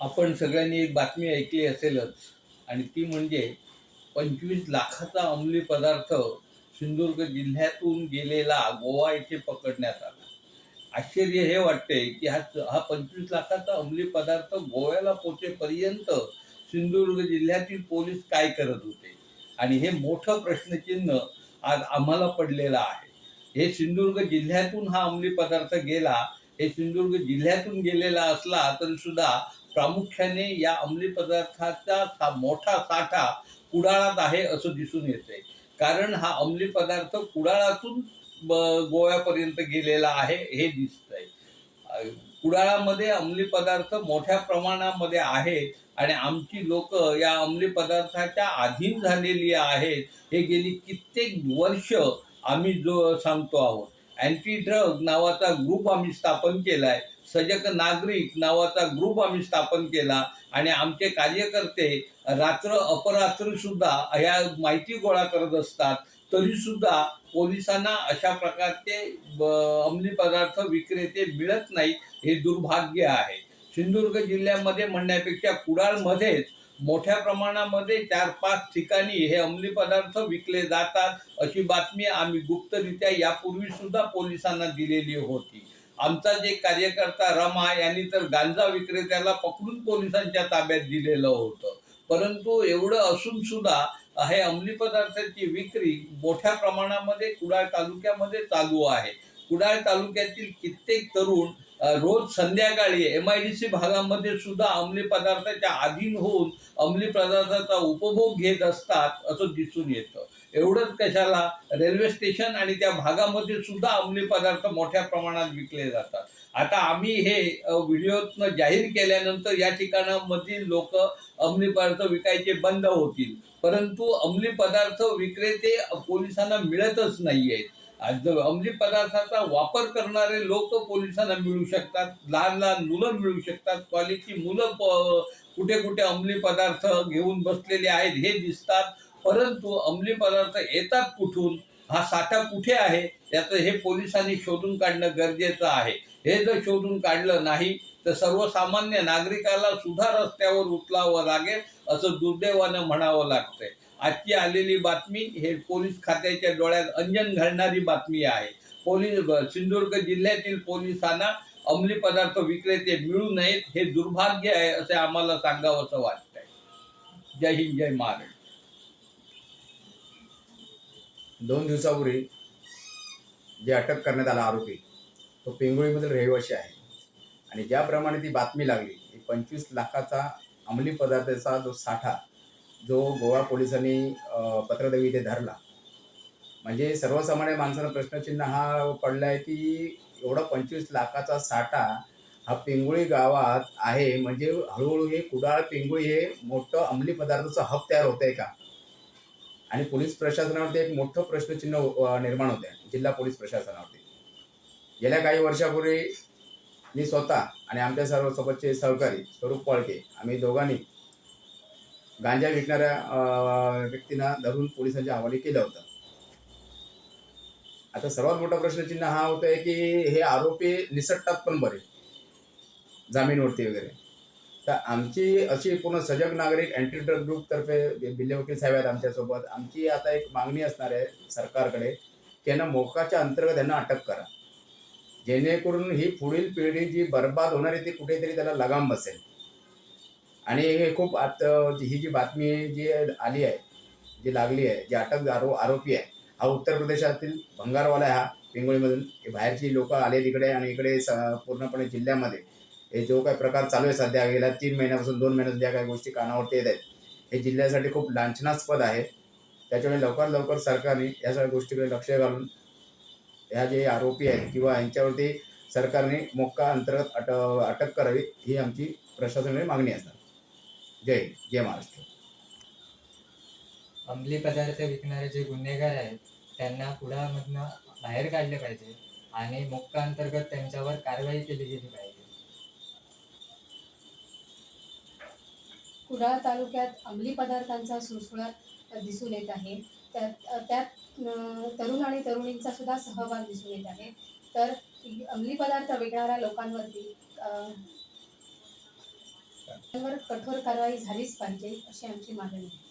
आपण सगळ्यांनी एक बातमी ऐकली असेलच. आणि ती म्हणजे पंचवीस लाखाचा अंमली पदार्थ सिंधुदुर्ग जिल्ह्यातून गेलेला गोवा येथे पकडण्यात आला. आश्चर्य हे वाटते की हा हा पंचवीस लाखाचा अंमली पदार्थ गोव्याला पोचेपर्यंत सिंधुदुर्ग जिल्ह्यातील पोलीस काय करत होते? आणि हे मोठं प्रश्नचिन्ह आज आम्हाला पडलेलं आहे. हे सिंधुदुर्ग जिल्ह्यातून हा अंमली पदार्थ गेला हे सिंधुदुर्ग जिल्ह्यातून गेलेला असला तरी सुद्धा प्रामुख्याने या अंमली पदार्थाचा सा मोठा साठा कुडाळात आहे असं दिसून येते कारण हा अंमली पदार्थ कुडाळातून गोव्यापर्यंत गेलेला आहे हे दिसतंय. कुडाळामध्ये अंमली पदार्थ मोठ्या प्रमाणामध्ये आहे आणि आमची लोक या अंमली पदार्थाच्या अधीन झालेली आहेत. हे गेली कित्येक वर्ष आम्ही जो सांगतो आहोत. अँटी ड्रग नावाचा ग्रुप आम्ही स्थापन केलाय. सजग नागरिक नावाचा ग्रुप आम्ही स्थापन केला. आणि आमचे कार्यकर्ते रात्र अपरात्र सुद्धा ह्या माहिती गोळा करत असतात. तरी सुद्धा पोलिसांना अशा प्रकारचे अंमली पदार्थ विक्रेते मिळत नाहीत हे दुर्भाग्य आहे. सिंधुदुर्ग जिल्ह्यामध्ये म्हणण्यापेक्षा कुडाळमध्येच मोठ्या प्रमाणामध्ये चार पाच ठिकाणी हे अंमली पदार्थ विकले जातात अशी बातमी आम्ही गुप्तरित्या यापूर्वी सुद्धा पोलिसांना दिलेली होती. आमचा जे कार्यकर्ता रमा यांनी तर गांजा विक्रेत्याला पकडून पोलिसांच्या ताब्यात दिलेलं होतं. परंतु एवढं असून सुद्धा हे अंमली पदार्थाची विक्री मोठ्या प्रमाणामध्ये कुडाळ तालुक्यामध्ये चालू आहे. कुडाळ तालुक्यातील कित्येक तरुण रोज संध्याकाळी एम आय डी सी भागामध्ये सुद्धा अंमली पदार्थाच्या अधीन होऊन अंमली पदार्थाचा उपभोग घेत असतात असं दिसून येतं. एवढंच कशाला? रेल्वे स्टेशन आणि त्या भागामध्ये सुद्धा अंमली पदार्थ मोठ्या प्रमाणात विकले जातात. आता आम्ही हे अ, व्हिडिओतनं जाहीर केल्यानंतर या ठिकाणामधील लोक अंमली पदार्थ विकायचे बंद होतील. परंतु अंमली पदार्थ विक्रेते पोलिसांना मिळतच नाही आहेत अंमली पदार्थाचा वापर करणारे लोक पोलिसांना मिळू शकतात लहान लहान मुलं मिळू शकतात कॉलेजची मुलं कुठे कुठे अंमली पदार्थ घेऊन बसलेले आहेत हे दिसतात परंतु अंमली पदार्थ येतात कुठून हा साठा कुठे आहे याचं हे पोलिसांनी शोधून काढणं गरजेचं आहे. हे जर शोधून काढलं नाही तर सर्वसामान्य नागरिकाला सुद्धा रस्त्यावर उचलावं लागेल असं दुर्दैवानं म्हणावं लागतंय. आजची आलेली बातमी हे पोलीस खात्याच्या डोळ्यात अंजन घालणारी बातमी आहे. पोलीस सिंधुदुर्ग जिल्ह्यातील पोलिसांना अंमली पदार्थ विक्रेते मिळू नयेत हे दुर्भाग्य आहे असे आम्हाला सांगावंसं वाटतंय. जय हिंद जय महाराष्ट्र. दोन दिवसापूर्वी जे अटक करण्यात आला आरोपी तो पिंगुळीमधील रहिवासी आहे. आणि ज्याप्रमाणे ती बातमी लागली पंचवीस लाखाचा अंमली पदार्थाचा जो साठा जो गोवा पोलिसांनी पत्रदेवी इथे धरला. म्हणजे सर्वसामान्य माणसानं प्रश्नचिन्ह हा पडला आहे की एवढा पंचवीस लाखाचा साठा हा पिंगुळी गावात आहे. म्हणजे हळूहळू हे कुडाळ पिंगुळी हे मोठं अंमली पदार्थाचं हब तयार होत आहे का? आणि पोलीस प्रशासनावरती एक मोठं प्रश्नचिन्ह निर्माण होतं आहे जिल्हा पोलीस प्रशासनावरती. गेल्या काही वर्षापूर्वी मी स्वतः आणि आमच्या सर्व सोबतचे सहकारी स्वरूप पळके आम्ही दोघांनी गांजा विकणाऱ्या व्यक्तींना धरून पोलिसांच्या अहवाली केलं होतं. आता सर्वात मोठा प्रश्नचिन्ह हा होत आहे की हे आरोपी निसटतात पण बरे जामीनवरती वगैरे. तर आमची अशी पूर्ण सजग नागरिक अँटी ड्रग ग्रुपतर्फे बिल्ले वकील साहेब आहेत आमच्यासोबत. आमची आता एक मागणी असणार आहे सरकारकडे की यांना मोकाच्या अंतर्गत त्यांना अटक करा. जेणेकरून ही पुढील पिढी जी बर्बाद होणार आहे ती कुठेतरी त्याला लगाम बसेल. आणि हे खूप आता ही जी बातमी जी आली आहे जी लागली आहे जी अटक आरो आरोपी आहे हा उत्तर प्रदेशातील भंगारवाला आहे हा पिंगोळीमधून हे बाहेरची लोक आले तिकडे आणि इकडे स पूर्णपणे जिल्ह्यामध्ये. हे जो काही प्रकार चालू आहे सध्या गेल्या तीन महिन्यापासून दोन महिन्यापासून ज्या काही गोष्टी कानावरती येत आहेत हे जिल्ह्यासाठी खूप लांछनास्पद आहे. त्याच्यामुळे लवकर लवकर सरकारने या सगळ्या गोष्टीकडे लक्ष घालून ह्या जे आरोपी आहेत किंवा यांच्यावरती सरकारने मोक्का अंतर्गत अट अटक करावी ही आमची प्रशासनाने मागणी असणार. जय जय महाराष्ट्र अंमली पदार्थ विकणारे जे गुन्हेगार आहेत त्यांना कुडामधनं बाहेर काढले पाहिजे आणि मोक्का अंतर्गत त्यांच्यावर कारवाई केली गेली पाहिजे. कुडाळ तालुक्यात अंमली पदार्थांचा सुळसुळाट दिसून येत आहे. त्यात त्यात तरुण आणि तरुणींचा सुद्धा सहभाग दिसून येत आहे. तर अंमली पदार्थ विकणाऱ्या लोकांवरती कठोर कारवाई झालीच पाहिजे अशी आमची मागणी आहे.